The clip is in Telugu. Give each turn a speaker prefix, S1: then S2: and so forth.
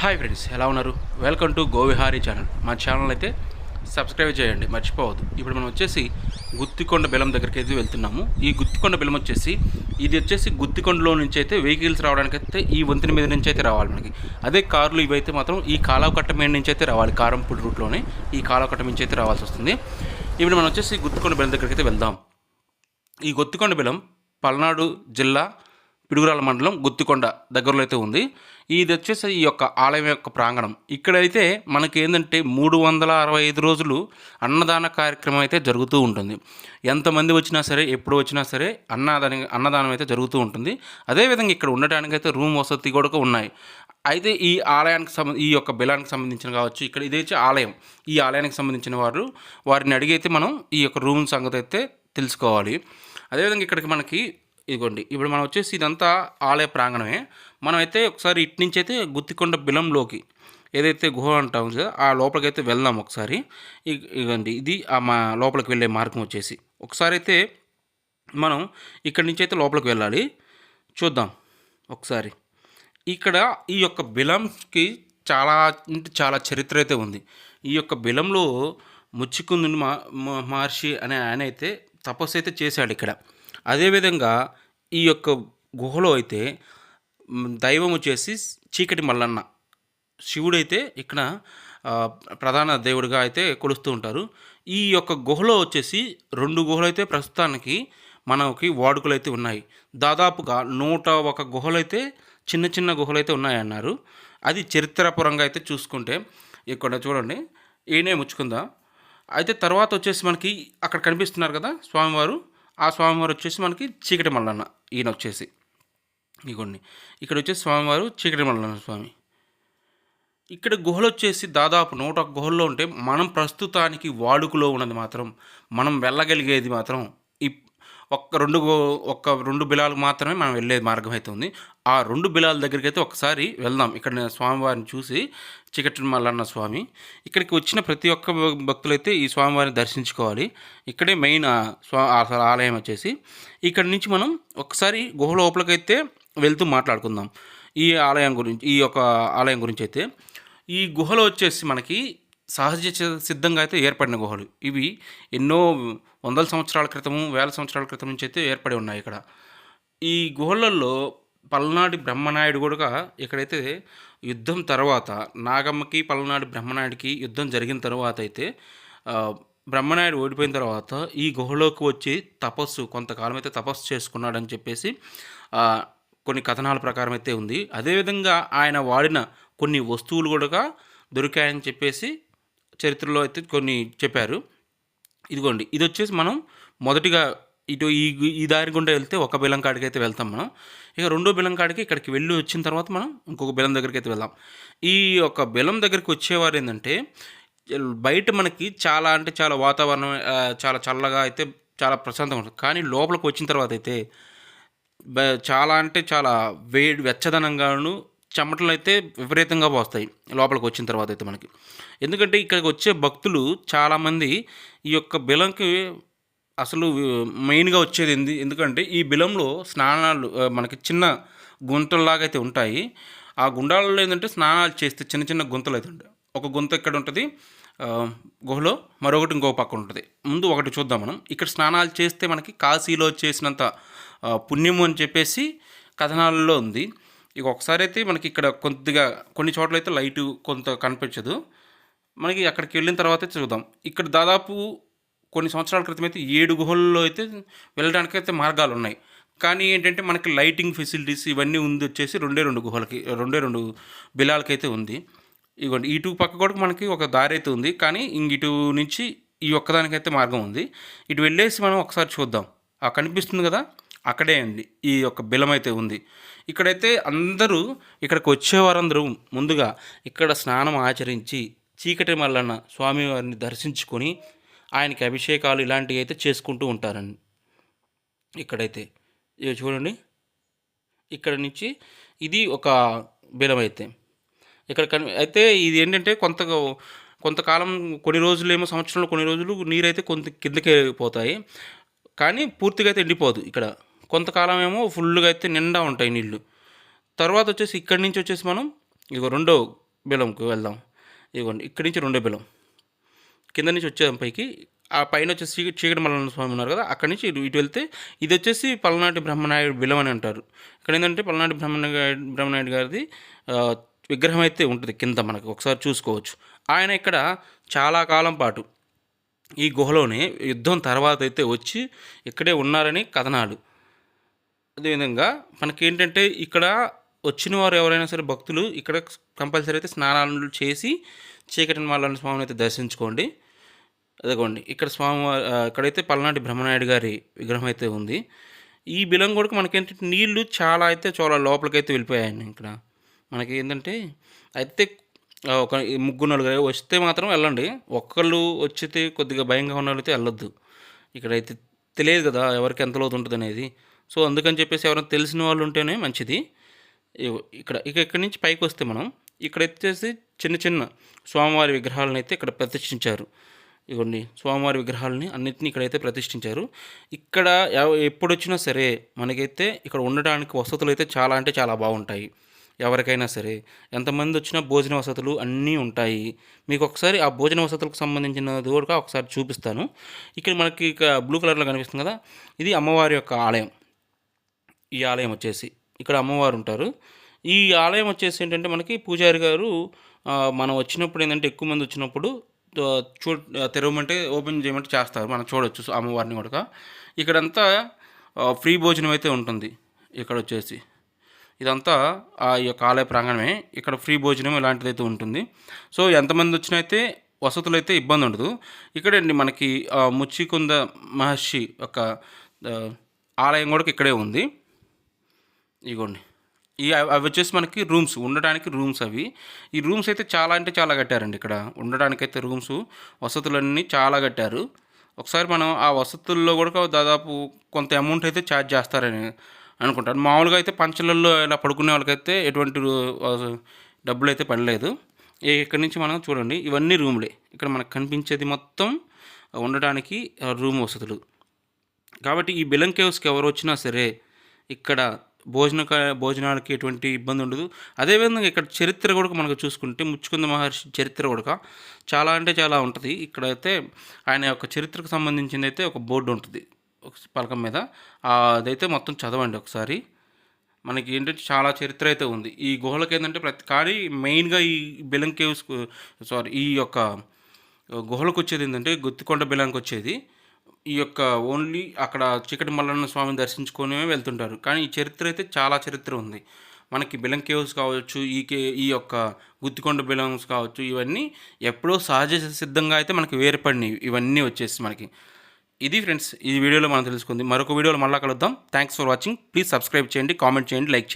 S1: హాయ్ ఫ్రెండ్స్ ఎలా ఉన్నారు? వెల్కమ్ టు గోవిహారీ ఛానల్ మా ఛానల్ అయితే సబ్స్క్రైబ్ చేయండి మర్చిపోవద్దు. ఇప్పుడు మనం వచ్చేసి గుత్తికొండ బెలం దగ్గరికి అయితే వెళ్తున్నాము. ఈ గుత్తికొండ బెలం వచ్చేసి ఇది వచ్చేసి గుత్తికొండలో నుంచి అయితే వెహికల్స్ రావడానికి అయితే ఈ వంతెన మీద నుంచి అయితే రావాలి మనకి. అదే కార్లు ఇవైతే మాత్రం ఈ కాలవకట్ట మీద నుంచి అయితే రావాలి కారంపూడి రూట్లోనే ఈ కాలవకట్ట నుంచి అయితే రావాల్సి వస్తుంది. ఇప్పుడు మనం వచ్చేసి గుత్తికొండ బెలం దగ్గరికి అయితే వెళ్దాం. ఈ గుత్తికొండ బెలం పల్నాడు జిల్లా పిడుగురాల మండలం గుత్తికొండ దగ్గరలో అయితే ఉంది. ఇది వచ్చేసి ఈ యొక్క ఆలయం యొక్క ప్రాంగణం. ఇక్కడైతే మనకి ఏంటంటే మూడు వందల అరవై ఐదు రోజులు అన్నదాన కార్యక్రమం అయితే జరుగుతూ ఉంటుంది. ఎంతమంది వచ్చినా సరే ఎప్పుడు వచ్చినా సరే అన్నదానం అన్నదానం అయితే జరుగుతూ ఉంటుంది. అదేవిధంగా ఇక్కడ ఉండటానికైతే అయితే రూమ్ వసతి కూడా ఉన్నాయి. అయితే ఈ ఆలయానికి సంబంధ ఈ యొక్క బిలానికి సంబంధించిన కావచ్చు ఇక్కడ ఇది వచ్చి ఆలయం. ఈ ఆలయానికి సంబంధించిన వారు వారిని అడిగైతే మనం ఈ యొక్క రూమ్ సంగతి అయితే తెలుసుకోవాలి. అదేవిధంగా ఇక్కడికి మనకి ఇదిగోండి ఇప్పుడు మనం వచ్చేసి ఇదంతా ఆలయ ప్రాంగణమే. మనమైతే ఒకసారి ఇటు నుంచి అయితే గుత్తికొండ బిలంలోకి ఏదైతే గుహ అంటాం కదా ఆ లోపలికి అయితే వెళ్దాం ఒకసారి. ఇగండి ఇదిగోండి ఇది ఆ మా లోపలికి వెళ్ళే మార్గం వచ్చేసి. ఒకసారి అయితే మనం ఇక్కడి నుంచి అయితే లోపలికి వెళ్ళాలి. చూద్దాం ఒకసారి. ఇక్కడ ఈ యొక్క బిలంకి చాలా అంటే చాలా చరిత్ర అయితే ఉంది. ఈ యొక్క బిలంలో ముచ్చికుందుని మా మహర్షి అనే ఆయన అయితే తపస్సు అయితే చేశాడు ఇక్కడ. అదేవిధంగా ఈ యొక్క గుహలో అయితే దైవం వచ్చేసి చీకటి మల్లన్న. శివుడైతే ఇక్కడ ప్రధాన దేవుడిగా అయితే కొలుస్తూ ఉంటారు. ఈ యొక్క గుహలో వచ్చేసి రెండు గుహలు అయితే ప్రస్తుతానికి మనకి వాడుకలు అయితే ఉన్నాయి. దాదాపుగా నూట ఒక గుహలు అయితే చిన్న చిన్న గుహలు అయితే ఉన్నాయన్నారు. అది చరిత్రపరంగా అయితే చూసుకుంటే ఇక్కడ చూడండి ఈయనే ముచ్చుకుందా. అయితే తర్వాత వచ్చేసి మనకి అక్కడ కనిపిస్తున్నారు కదా స్వామివారు. ఆ స్వామివారు వచ్చేసి మనకి చీకటి మల్లన్న. ఈయన వచ్చేసి ఇగోండి. ఇక్కడ వచ్చేసి స్వామివారు చీకటి మల్లన్న స్వామి. ఇక్కడ గుహలు వచ్చేసి దాదాపు నూట గుహల్లో ఉంటే మనం ప్రస్తుతానికి వాడుకలో ఉన్నది మాత్రం మనం వెళ్ళగలిగేది మాత్రం ఒక్క రెండు ఒక్క రెండు బిలాలకు మాత్రమే మనం వెళ్ళే మార్గం అయితే ఉంది. ఆ రెండు బిలాల దగ్గరికి అయితే ఒకసారి వెళ్దాం. ఇక్కడ నేను స్వామివారిని చూసి చికటిన మల్లన్న స్వామి. ఇక్కడికి వచ్చిన ప్రతి ఒక్క భక్తులైతే ఈ స్వామివారిని దర్శించుకోవాలి. ఇక్కడే మెయిన్ ఆ స్వా ఆలయం వచ్చేసి. ఇక్కడ నుంచి మనం ఒకసారి గుహ లోపలికైతే వెళ్తూ మాట్లాడుకుందాం. ఈ ఆలయం గురించి ఈ యొక్క ఆలయం గురించి అయితే. ఈ గుహలో వచ్చేసి మనకి సహజ సిద్ధంగా అయితే ఏర్పడిన గుహలు. ఇవి ఎన్నో వందల సంవత్సరాల క్రితము వేల సంవత్సరాల క్రితం నుంచి అయితే ఏర్పడి ఉన్నాయి ఇక్కడ. ఈ గుహలలో పల్నాడు బ్రహ్మనాయుడు కూడా ఇక్కడైతే యుద్ధం తర్వాత నాగమ్మకి పల్నాడు బ్రహ్మనాయుడికి యుద్ధం జరిగిన తర్వాత అయితే బ్రహ్మనాయుడు ఓడిపోయిన తర్వాత ఈ గుహలోకి వచ్చి తపస్సు కొంతకాలం అయితే తపస్సు చేసుకున్నాడని చెప్పేసి కొన్ని కథనాల ప్రకారం అయితే ఉంది. అదేవిధంగా ఆయన వాడిన కొన్ని వస్తువులు కూడా దొరికాయని చెప్పేసి చరిత్రలో అయితే కొన్ని చెప్పారు. ఇదిగోండి ఇది వచ్చేసి మనం మొదటిగా ఇటు ఈ ఈ దారి గుండా వెళ్తే ఒక బిలం కాడికి అయితే వెళ్తాం మనం. ఇక రెండో బిలం కాడికి ఇక్కడికి వెళ్ళి వచ్చిన తర్వాత మనం ఇంకొక బిలం దగ్గరికి అయితే వెళ్దాం. ఈ యొక్క బిలం దగ్గరికి వచ్చేవారు ఏంటంటే బయట మనకి చాలా అంటే చాలా వాతావరణం చాలా చల్లగా అయితే చాలా ప్రశాంతంగా ఉంటుంది. కానీ లోపలికి వచ్చిన తర్వాత అయితే బ- చాలా అంటే చాలా వేడి వెచ్చదనంగాను చెమటలు అయితే విపరీతంగా పోస్తాయి లోపలికి వచ్చిన తర్వాత అయితే మనకి. ఎందుకంటే ఇక్కడికి వచ్చే భక్తులు చాలామంది ఈ యొక్క బిలంకి అసలు మెయిన్గా వచ్చేది ఎందు ఎందుకంటే ఈ బిలంలో స్నానాలు మనకి చిన్న గుంతల్లాగా అయితే ఉంటాయి. ఆ గుండాలలో ఏంటంటే స్నానాలు చేస్తే చిన్న చిన్న గుంతలు అయితే ఉంటాయి. ఒక గుంత ఇక్కడ ఉంటుంది గుహలో మరొకటి ఇంకో పక్క ఉంటుంది. ముందు ఒకటి చూద్దాం మనం. ఇక్కడ స్నానాలు చేస్తే మనకి కాశీలో చేసినంత పుణ్యము అని చెప్పేసి కథనాలలో ఉంది. ఇక ఒకసారి అయితే మనకి ఇక్కడ కొద్దిగా కొన్ని చోట్ల అయితే లైట్ కొంత కనిపించదు. మనకి అక్కడికి వెళ్ళిన తర్వాత చూద్దాం. ఇక్కడ దాదాపు కొన్ని సంవత్సరాల క్రితం అయితే ఏడు గుహల్లో అయితే వెళ్ళడానికి అయితే మార్గాలు ఉన్నాయి. కానీ ఏంటంటే మనకి లైటింగ్ ఫెసిలిటీస్ ఇవన్నీ ఉంది వచ్చేసి రెండే రెండు గుహలకి రెండే రెండు బిలాలకి అయితే ఉంది. ఇగోండి ఇటు పక్క కూడా మనకి ఒక దారి అయితే ఉంది. కానీ ఇంక ఇటు నుంచి ఈ ఒక్కదానికైతే మార్గం ఉంది. ఇటు వెళ్ళేసి మనం ఒకసారి చూద్దాం. ఆ కనిపిస్తుంది కదా? అక్కడే ఉంది. ఈ యొక్క బిలం అయితే ఉంది. ఇక్కడైతే అందరూ ఇక్కడికి వచ్చేవారందరూ ముందుగా ఇక్కడ స్నానం ఆచరించి చీకటి మల్లన్న స్వామివారిని దర్శించుకొని ఆయనకి అభిషేకాలు ఇలాంటివి అయితే చేసుకుంటూ ఉంటారండి. ఇక్కడైతే ఇవి చూడండి. ఇక్కడ నుంచి ఇది ఒక బిలం అయితే ఇక్కడ కని అయితే ఇది ఏంటంటే కొంత కొంతకాలం కొన్ని రోజులేమో సంవత్సరంలో కొన్ని రోజులు నీరైతే కొంత కిందకే పోతాయి. కానీ పూర్తిగా అయితే ఎండిపోదు ఇక్కడ. కొంతకాలం ఏమో ఫుల్గా అయితే నిండా ఉంటాయి నీళ్ళు తర్వాత వచ్చేసి ఇక్కడి నుంచి వచ్చేసి మనం ఇక రెండో బెలంకు వెళ్దాం. ఇదిగోండి ఇక్కడి నుంచి రెండో బెలం. కింద నుంచి వచ్చేదాం పైకి. ఆ పైన వచ్చేసి చీకటి మల్లన్న స్వామి ఉన్నారు కదా అక్కడి నుంచి ఇటు వెళ్తే ఇది వచ్చేసి పల్నాటి బ్రహ్మనాయుడు బిలం అని అంటారు. ఇక్కడ ఏంటంటే పల్నాటి బ్రహ్మనాయుడు బ్రహ్మనాయుడు గారిది విగ్రహం అయితే ఉంటుంది కింద మనకు ఒకసారి చూసుకోవచ్చు. ఆయన ఇక్కడ చాలా కాలం పాటు ఈ గుహలోనే యుద్ధం తర్వాత అయితే వచ్చి ఇక్కడే ఉన్నారని కథనాలు. అదేవిధంగా మనకి ఏంటంటే ఇక్కడ వచ్చిన వారు ఎవరైనా సరే భక్తులు ఇక్కడ కంపల్సరీ అయితే స్నానాలు చేసి చీకటి మాలని స్వామిని అయితే దర్శించుకోండి. అదిగోండి ఇక్కడ స్వామి ఇక్కడైతే పల్నాటి బ్రహ్మనాయుడు గారి విగ్రహం అయితే ఉంది. ఈ బిలం కూడా మనకేంటంటే నీళ్ళు చాలా అయితే చాలా లోపలికైతే వెళ్ళిపోయాయండి ఇక్కడ. మనకి ఏంటంటే అయితే ఒక ముగ్గురు నలుగురు వస్తే మాత్రం వెళ్ళండి. ఒక్కళ్ళు వచ్చితే కొద్దిగా భయంగా ఉన్న అయితే వెళ్ళొద్దు. ఇక్కడైతే తెలియదు కదా ఎవరికి ఎంత లోతు ఉంటుంది అనేది సో అందుకని చెప్పేసి ఎవరైనా తెలిసిన వాళ్ళు ఉంటేనే మంచిది. ఇక్కడ ఇక ఇక్కడి నుంచి పైకి వస్తే మనం ఇక్కడ వచ్చేసి చిన్న చిన్న స్వామివారి విగ్రహాలను అయితే ఇక్కడ ప్రతిష్ఠించారు. ఇగోండి స్వామివారి విగ్రహాలని అన్నింటినీ ఇక్కడైతే ప్రతిష్ఠించారు. ఇక్కడ ఎవ- ఎప్పుడు వచ్చినా సరే మనకైతే ఇక్కడ ఉండడానికి వసతులు అయితే చాలా అంటే చాలా బాగుంటాయి. ఎవరికైనా సరే ఎంతమంది వచ్చినా భోజన వసతులు అన్నీ ఉంటాయి. మీకు ఒకసారి ఆ భోజన వసతులకు సంబంధించినది కూడా ఒకసారి చూపిస్తాను. ఇక్కడ మనకి ఇక బ్లూ కలర్లో కనిపిస్తుంది కదా? ఇది అమ్మవారి యొక్క ఆలయం. ఈ ఆలయం వచ్చేసి. ఇక్కడ అమ్మవారు ఉంటారు. ఈ ఆలయం వచ్చేసి ఏంటంటే మనకి పూజారి గారు మనం వచ్చినప్పుడు ఏంటంటే ఎక్కువ మంది వచ్చినప్పుడు చూ తెరవమంటే ఓపెన్ చేయమంటే చేస్తారు. మనం చూడొచ్చు సో అమ్మవారిని కూడా. ఇక్కడంతా ఫ్రీ భోజనం అయితే ఉంటుంది. ఇక్కడ వచ్చేసి. ఇదంతా ఆ యొక్క ఆలయ ప్రాంగణమే. ఇక్కడ ఫ్రీ భోజనం ఇలాంటిది అయితే ఉంటుంది. సో ఎంతమంది వచ్చినా అయితే వసతులు అయితే ఇబ్బంది ఉండదు. ఇక్కడండి మనకి ముచ్చికుంద మహర్షి యొక్క ఆలయం కూడా ఇక్కడే ఉంది. ఇగోండి. ఈ అవి వచ్చేసి మనకి రూమ్స్ ఉండడానికి రూమ్స్ అవి. ఈ రూమ్స్ అయితే చాలా అంటే చాలా కట్టారండి ఇక్కడ. ఉండడానికి అయితే రూమ్స్ వసతులన్నీ చాలా కట్టారు. ఒకసారి మనం ఆ వసతుల్లో కూడా దాదాపు కొంత అమౌంట్ అయితే ఛార్జ్ చేస్తారని అనుకుంటాను. మామూలుగా అయితే పంచలల్లో ఇలా పడుకునే వాళ్ళకైతే ఎటువంటి రూ- డబ్బులు అయితే పడలేదు. ఇక్కడ ఇక్కడి నుంచి మనం చూడండి ఇవన్నీ రూములే. ఇక్కడ మనకు కనిపించేది మొత్తం ఉండడానికి రూమ్ వసతులు. కాబట్టి ఈ బెలం కేవ్స్కి ఎవరు వచ్చినా సరే ఇక్కడ భోజన భోజనాలకి ఎటువంటి ఇబ్బంది ఉండదు. అదేవిధంగా ఇక్కడ చరిత్ర కూడా మనకు చూసుకుంటే ముచ్చుకుంద మహర్షి చరిత్ర కూడా చాలా అంటే చాలా ఉంటుంది. ఇక్కడైతే ఆయన యొక్క చరిత్రకు సంబంధించింది అయితే ఒక బోర్డు ఉంటుంది. ఒక పలకం మీద. అదైతే మొత్తం చదవండి ఒకసారి. మనకి ఏంటంటే చాలా చరిత్ర అయితే ఉంది. ఈ గుహలకి ఏంటంటే ప్రతి కానీ మెయిన్గా ఈ బెలం కేవ్స్ సారీ ఈ యొక్క గుహలకు వచ్చేది ఏంటంటే గుత్తికొండ బెలాంకి వచ్చేది ఈ యొక్క ఓన్లీ అక్కడ చికటి మల్లన్న స్వామిని దర్శించుకొని వెళ్తుంటారు. కానీ ఈ చరిత్ర అయితే చాలా చరిత్ర ఉంది. మనకి బిలం కేవ్స్ కావచ్చు ఈ కే ఈ యొక్క గుత్తికొండ బిలంస్ కావచ్చు ఇవన్నీ ఎప్పుడో సహజ సిద్ధంగా అయితే మనకి వేరుపడినవి. ఇవన్నీ వచ్చేసి మనకి. ఇది ఫ్రెండ్స్ ఈ వీడియోలో మనం తెలుసుకుంది. మరొక వీడియోలో మళ్ళీ కలుద్దాం. Thanks for watching please subscribe చేయండి కామెంట్ చేయండి లైక్ చేయండి.